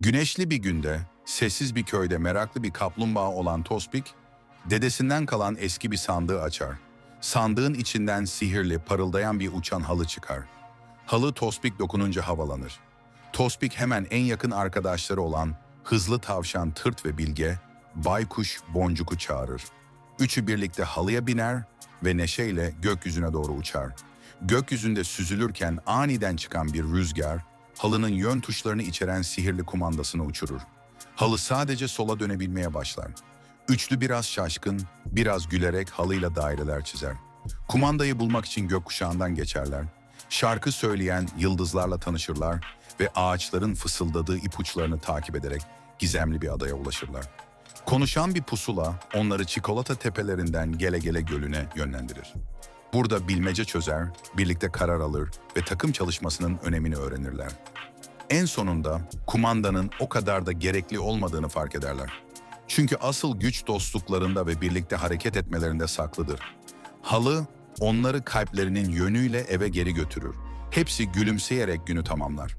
Güneşli bir günde, sessiz bir köyde meraklı bir kaplumbağa olan Tospik, dedesinden kalan eski bir sandığı açar. Sandığın içinden sihirli, parıldayan bir uçan halı çıkar. Halı Tospik dokununca havalanır. Tospik hemen en yakın arkadaşları olan hızlı tavşan Tırt ve Bilge, Baykuş Boncuk'u çağırır. Üçü birlikte halıya biner ve neşeyle gökyüzüne doğru uçar. Gökyüzünde süzülürken aniden çıkan bir rüzgar, halının yön tuşlarını içeren sihirli kumandasını uçurur. Halı sadece sola dönebilmeye başlar. Üçlü biraz şaşkın, biraz gülerek halıyla daireler çizer. Kumandayı bulmak için gökkuşağından geçerler. Şarkı söyleyen yıldızlarla tanışırlar ve ağaçların fısıldadığı ipuçlarını takip ederek gizemli bir adaya ulaşırlar. Konuşan bir pusula onları çikolata tepelerinden gele gele gölüne yönlendirir. Burada bilmece çözer, birlikte karar alır ve takım çalışmasının önemini öğrenirler. En sonunda kumandanın o kadar da gerekli olmadığını fark ederler. Çünkü asıl güç dostluklarında ve birlikte hareket etmelerinde saklıdır. Halı onları kalplerinin yönüyle eve geri götürür. Hepsi gülümseyerek günü tamamlar.